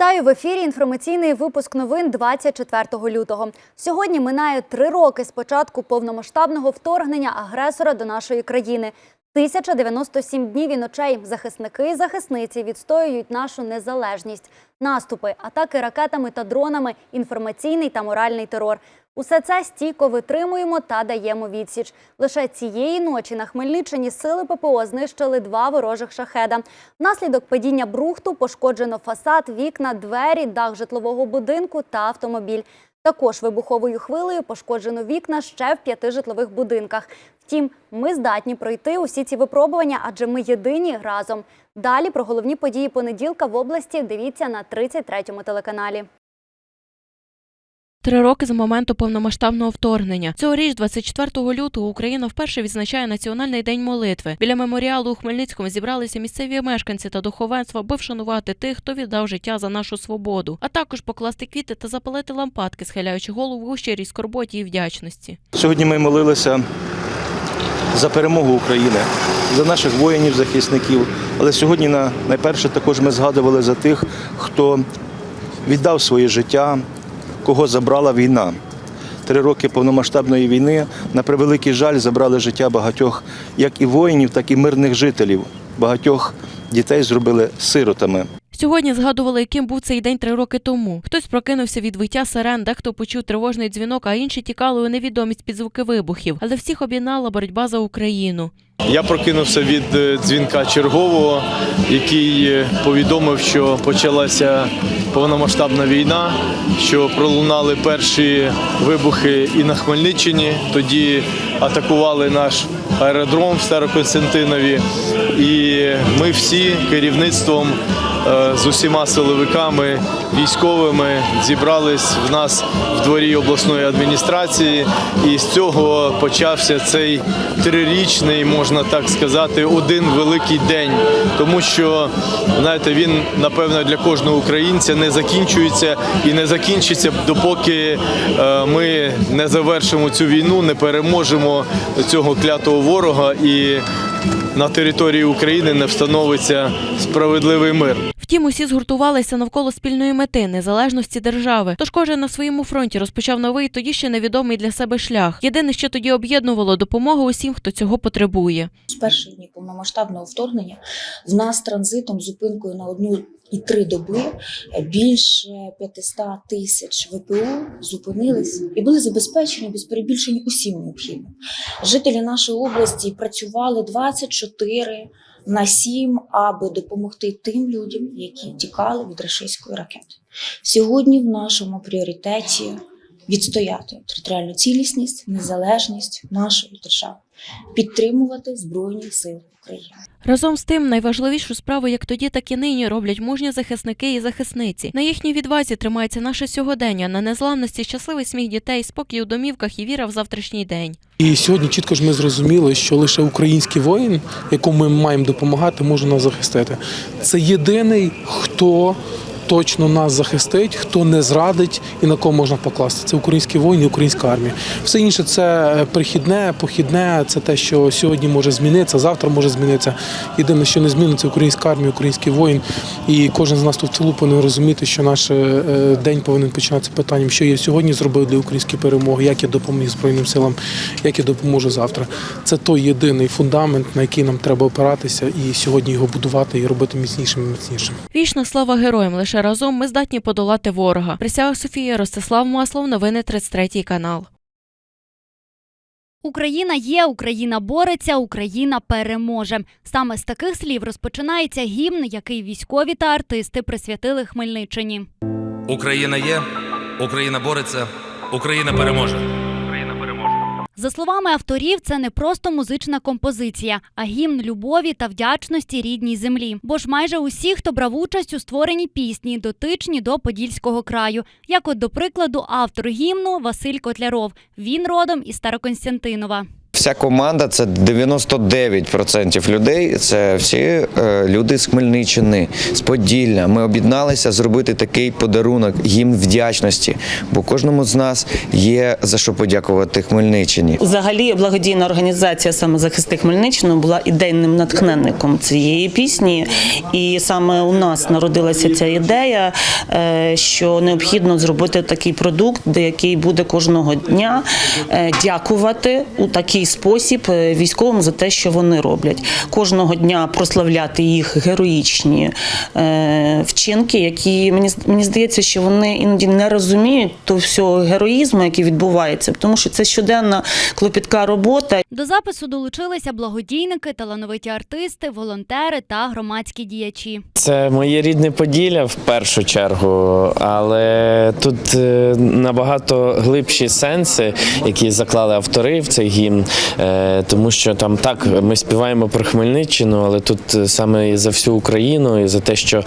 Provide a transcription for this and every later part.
Вітаю в ефірі. Інформаційний випуск новин 24 лютого. Сьогодні минає три роки з початку повномасштабного вторгнення агресора до нашої країни. 1097 днів і ночей захисники і захисниці відстоюють нашу незалежність, наступи, атаки ракетами та дронами, інформаційний та моральний терор. Усе це стійко витримуємо та даємо відсіч. Лише цієї ночі на Хмельниччині сили ППО знищили два ворожих шахеда. Внаслідок падіння брухту пошкоджено фасад, вікна, двері, дах житлового будинку та автомобіль. Також вибуховою хвилею пошкоджено вікна ще в п'яти житлових будинках. Втім, ми здатні пройти усі ці випробування, адже ми єдині разом. Далі про головні події понеділка в області дивіться на 33-му телеканалі. Три роки з моменту повномасштабного вторгнення. Цьогоріч, 24 лютого, Україна вперше відзначає Національний день молитви. Біля меморіалу у Хмельницькому зібралися місцеві мешканці та духовенство, аби вшанувати тих, хто віддав життя за нашу свободу, а також покласти квіти та запалити лампадки, схиляючи голову у щирій скорботі і вдячності. Сьогодні ми молилися за перемогу України, за наших воїнів, захисників. Але сьогодні на- найперше також ми згадували за тих, хто віддав своє життя, кого забрала війна. Три роки повномасштабної війни, на превеликий жаль, забрали життя багатьох як і воїнів, так і мирних жителів. Багатьох дітей зробили сиротами. Сьогодні згадували, яким був цей день три роки тому. Хтось прокинувся від виття сирен, дехто почув тривожний дзвінок, а інші тікали у невідомість під звуки вибухів. Але всіх об'єднала боротьба за Україну. Я прокинувся від е, дзвінка чергового, який е, повідомив, що почалася повномасштабна війна, що пролунали перші вибухи і на Хмельниччині. Тоді атакували наш аеродром в Староконстантинові. І ми всі керівництвом з усіма силовиками, військовими зібрались в нас в дворі обласної адміністрації. І з цього почався цей трирічний, можна так сказати, один великий день. Тому що знаєте, він напевно для кожного українця не закінчується і не закінчиться, допоки е, ми не завершимо цю війну, не переможемо цього клятого ворога і на території України не встановиться справедливий мир. Втім, усі згуртувалися навколо спільної мети незалежності держави. Тож кожен на своєму фронті розпочав новий, тоді ще невідомий для себе шлях. Єдине, що тоді об'єднувало допомога усім, хто цього потребує. з перших днів повномасштабного вторгнення в нас транзитом зупинкою на одну і три доби більше 500 тисяч ВПО зупинились і були забезпечені без перебільшень усім необхідним. Жителі нашої області працювали 24 на 7, аби допомогти тим людям, які тікали від рашистської ракети. Сьогодні в нашому пріоритеті відстояти територіальну цілісність, незалежність нашої держави підтримувати Збройні Сили України. Разом з тим, найважливішу справу як тоді, так і нині роблять мужні захисники і захисниці. На їхній відвазі тримається наше сьогодення, на незламності щасливий сміх дітей, спокій у домівках і віра в завтрашній день. І сьогодні чітко ж ми зрозуміли, що лише український воїн, якому ми маємо допомагати, може нас захистити. Це єдиний, хто точно нас захистить, хто не зрадить і на кого можна покласти. Це український воїн і українська армія. Все інше це е, прихідне, похідне, це те, що сьогодні може змінитися, завтра може змінитися. Єдине, що не зміниться, українська армія, український воїн. І кожен з нас тут в тилу повинен розуміти, що наш е, день повинен починатися питанням, що я сьогодні зробив для української перемоги, як я допоміг Збройним силам, як я допоможу завтра. Це той єдиний фундамент, на який нам треба опиратися, і сьогодні його будувати і робити міцнішим і міцнішим. Вічна слава героям! Лише разом ми здатні подолати ворога. Присяга Софія Ростислав Маслов, новини 33 канал. Україна є, Україна бореться, Україна переможе. Саме з таких слів розпочинається гімн, який військові та артисти присвятили Хмельниччині. Україна є, Україна бореться, Україна переможе. За словами авторів, це не просто музична композиція, а гімн любові та вдячності рідній землі. Бо ж майже усі, хто брав участь у створенні пісні, дотичні до Подільського краю. Як, от, до прикладу, автор гімну Василь Котляров. Він родом із Староконстянтинова. Вся команда це 99% людей. Це всі е, люди з Хмельниччини, з Поділля. Ми об'єдналися зробити такий подарунок їм вдячності, бо кожному з нас є за що подякувати Хмельниччині. Взагалі, благодійна організація саме захисти Хмельниччини була ідейним натхненником цієї пісні, і саме у нас народилася ця ідея, е, що необхідно зробити такий продукт, де який буде кожного дня е, дякувати у такий спосіб е, військовим за те, що вони роблять. Кожного дня прославляти їх героїчні е, вчинки, які мені мені здається, що вони іноді не розуміють того всього героїзму, який відбувається, тому що це щоденна клопітка робота. До запису долучилися благодійники, талановиті артисти, волонтери та громадські діячі. Це моє рідне Поділля в першу чергу, але тут е, набагато глибші сенси, які заклали автори в цей гімн, Е, тому що там так ми співаємо про Хмельниччину, але тут е, саме і за всю Україну, і за те, що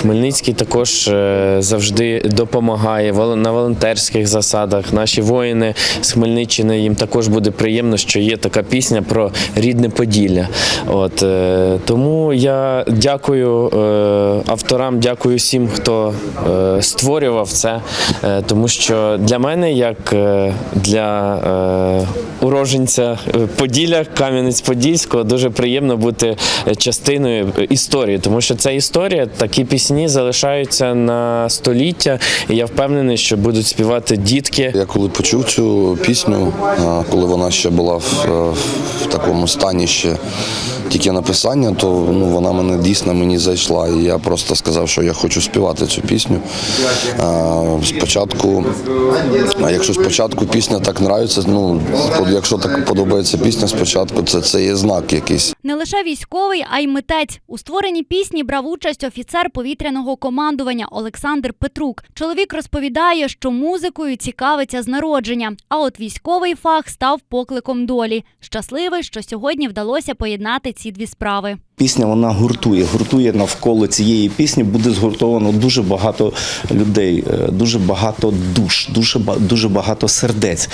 Хмельницький також завжди допомагає на волонтерських засадах. Наші воїни з Хмельниччини їм також буде приємно, що є така пісня про рідне Поділля. От тому я дякую авторам, дякую всім, хто е, створював це, е, тому що для мене, як е, для е, уроженця е, Поділля, Кам'янець-Подільського, дуже приємно бути е, частиною е, історії, тому що ця історія, такі пісні залишаються на століття, і я впевнений, що будуть співати дітки. Я коли почув цю пісню, коли вона ще була в, е, в такому стані ще тільки написання, то ну, вона мене дійсно мені зайшла. І я просто сказав, що я хочу співати цю пісню. Спочатку, якщо спочатку пісня так нравиться, ну якщо так подобається пісня спочатку, це, це є знак якийсь. Не лише військовий, а й митець. У створенні пісні брав участь офіцер повітряного командування Олександр Петрук. Чоловік розповідає, що музикою цікавиться з народження. А от військовий фах став покликом долі. Щасливий, що сьогодні вдалося поєднати ці дві справи. Пісня вона гуртує. Гуртує навколо цієї пісні. Буде згуртовано дуже багато людей, е, дуже багато душ, дуже дуже багато сердець.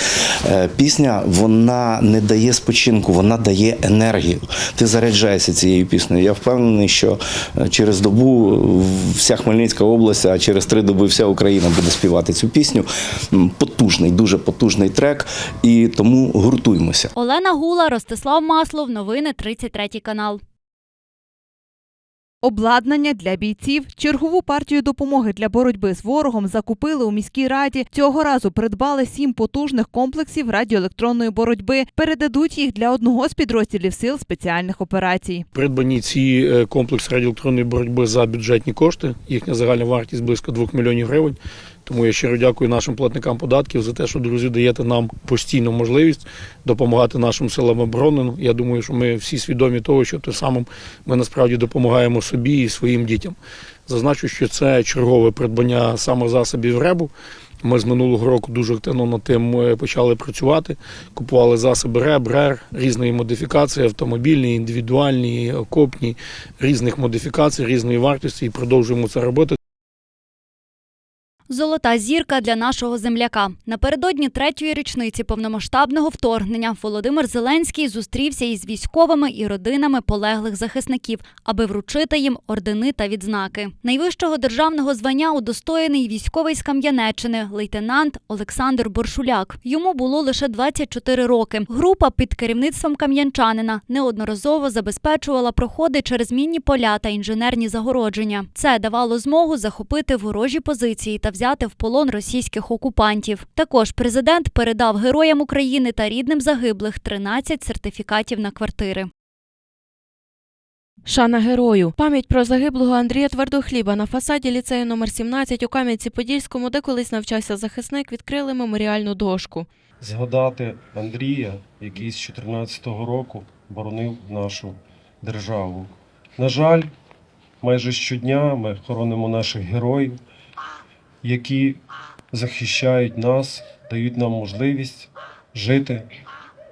Е, Пісня вона не дає спочинку, вона дає енергію. Ти заряджаєшся цією піснею. Я впевнений, що е, через добу вся Хмельницька область, а через три доби вся Україна буде співати цю пісню. Потужний, дуже потужний трек, і тому гуртуймося. Олена Гула, Ростислав Маслов. Новини 33 канал. Обладнання для бійців, чергову партію допомоги для боротьби з ворогом закупили у міській раді. Цього разу придбали сім потужних комплексів радіоелектронної боротьби. Передадуть їх для одного з підрозділів сил спеціальних операцій. Придбані ці комплекс комплекси радіоелектронної боротьби за бюджетні кошти. Їхня загальна вартість близько 2 мільйонів гривень. Тому я щиро дякую нашим платникам податків за те, що друзі даєте нам постійну можливість допомагати нашим силам оборони. Я думаю, що ми всі свідомі того, що тим самим ми насправді допомагаємо собі і своїм дітям. Зазначу, що це чергове придбання самозасобів РЕБу. Ми з минулого року дуже активно над тим е, почали працювати. Купували засоби РЕБ, РЕР, різної модифікації, автомобільні, індивідуальні, окопні, різних модифікацій, різної вартості і продовжуємо це робити. Золота зірка для нашого земляка. Напередодні третьої річниці повномасштабного вторгнення Володимир Зеленський зустрівся із військовими і родинами полеглих захисників, аби вручити їм ордени та відзнаки. Найвищого державного звання удостоєний військовий з Кам'янеччини, лейтенант Олександр Боршуляк. Йому було лише 24 роки. Група під керівництвом кам'янчанина неодноразово забезпечувала проходи через мінні поля та інженерні загородження. Це давало змогу захопити ворожі позиції та взяти в полон російських окупантів. Також президент передав героям України та рідним загиблих 13 сертифікатів на квартири. Шана герою. Пам'ять про загиблого Андрія Твердохліба на фасаді ліцею номер 17 у Кам'янці-Подільському, де колись навчався захисник, відкрили меморіальну дошку. згадати Андрія, який з 14-го року боронив нашу державу. На жаль, майже щодня ми хоронимо наших героїв, які захищають нас, дають нам можливість жити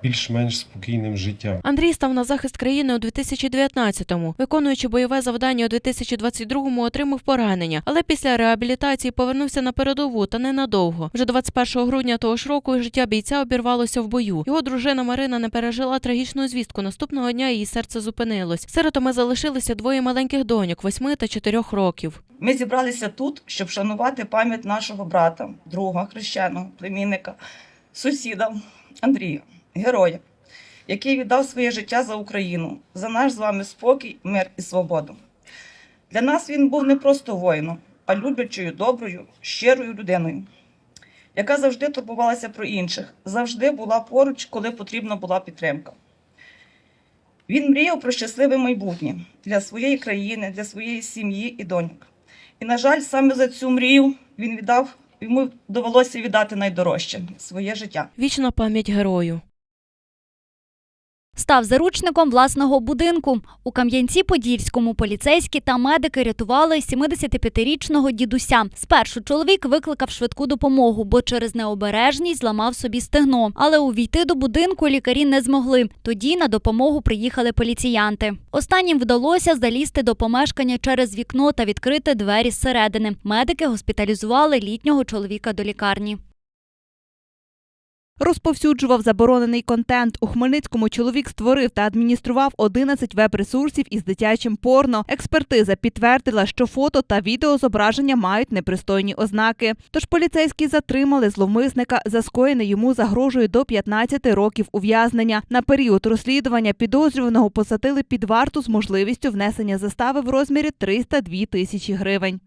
більш-менш спокійним життям. Андрій став на захист країни у 2019-му. Виконуючи бойове завдання у 2022-му, отримав поранення, але після реабілітації повернувся на передову та ненадовго. Вже 21 грудня того ж року життя бійця обірвалося в бою. Його дружина Марина не пережила трагічну звістку. Наступного дня її серце зупинилось. Сиротами залишилися двоє маленьких доньок, восьми та чотирьох років. Ми зібралися тут, щоб шанувати пам'ять нашого брата, друга, хрещеного, племінника, сусіда Андрія, героя, який віддав своє життя за Україну, за наш з вами спокій, мир і свободу. Для нас він був не просто воїном, а люблячою, доброю, щирою людиною, яка завжди турбувалася про інших, завжди була поруч, коли потрібна була підтримка. Він мріяв про щасливе майбутнє для своєї країни, для своєї сім'ї і доньок. І, на жаль, саме за цю мрію він віддав, йому довелося віддати найдорожче своє життя. Вічна пам'ять герою. Став заручником власного будинку. У Кам'янці-Подільському поліцейські та медики рятували 75-річного дідуся. Спершу чоловік викликав швидку допомогу, бо через необережність зламав собі стегно. Але увійти до будинку лікарі не змогли. Тоді на допомогу приїхали поліціянти. Останнім вдалося залізти до помешкання через вікно та відкрити двері зсередини. Медики госпіталізували літнього чоловіка до лікарні. Розповсюджував заборонений контент. У Хмельницькому чоловік створив та адміністрував 11 веб-ресурсів із дитячим порно. Експертиза підтвердила, що фото та відеозображення мають непристойні ознаки. Тож поліцейські затримали зловмисника. За скоєне йому загрожує до 15 років ув'язнення. На період розслідування підозрюваного посадили під варту з можливістю внесення застави в розмірі 302 тисячі гривень.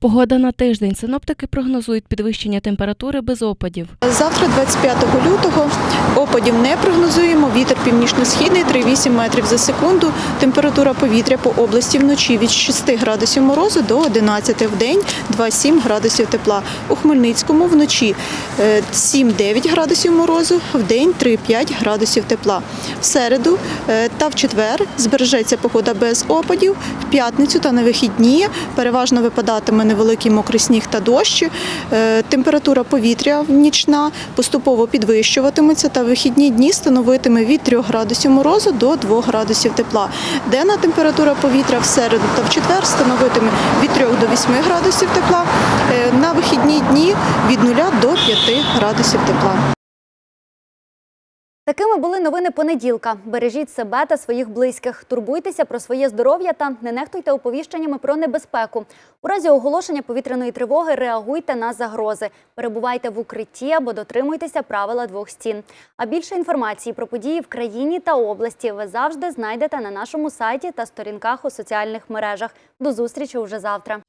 Погода на тиждень. Синоптики прогнозують підвищення температури без опадів. Завтра, 25 лютого, опадів не прогнозуємо. Вітер північно-східний 3,8 метрів за секунду. Температура повітря по області вночі від 6 градусів морозу до 11 в день, 2,7 градусів тепла. У Хмельницькому вночі е, 7-9 градусів морозу, в день 3,5 градусів тепла. В середу е, та в четвер збережеться погода без опадів. В п'ятницю та на вихідні переважно випадатиме невеликий мокрий сніг та дощ. Е, Температура повітря нічна поступово підвищуватиметься та вихідні дні становитиме від 3 градусів морозу до 2 градусів тепла. Денна температура повітря в середу та в четвер становитиме від 3 до 8 градусів тепла. Е, На вихідні дні від 0 до 5 градусів тепла. Такими були новини понеділка. Бережіть себе та своїх близьких. Турбуйтеся про своє здоров'я та не нехтуйте оповіщеннями про небезпеку. У разі оголошення повітряної тривоги реагуйте на загрози. Перебувайте в укритті або дотримуйтеся правила двох стін. А більше інформації про події в країні та області ви завжди знайдете на нашому сайті та сторінках у соціальних мережах. До зустрічі уже завтра.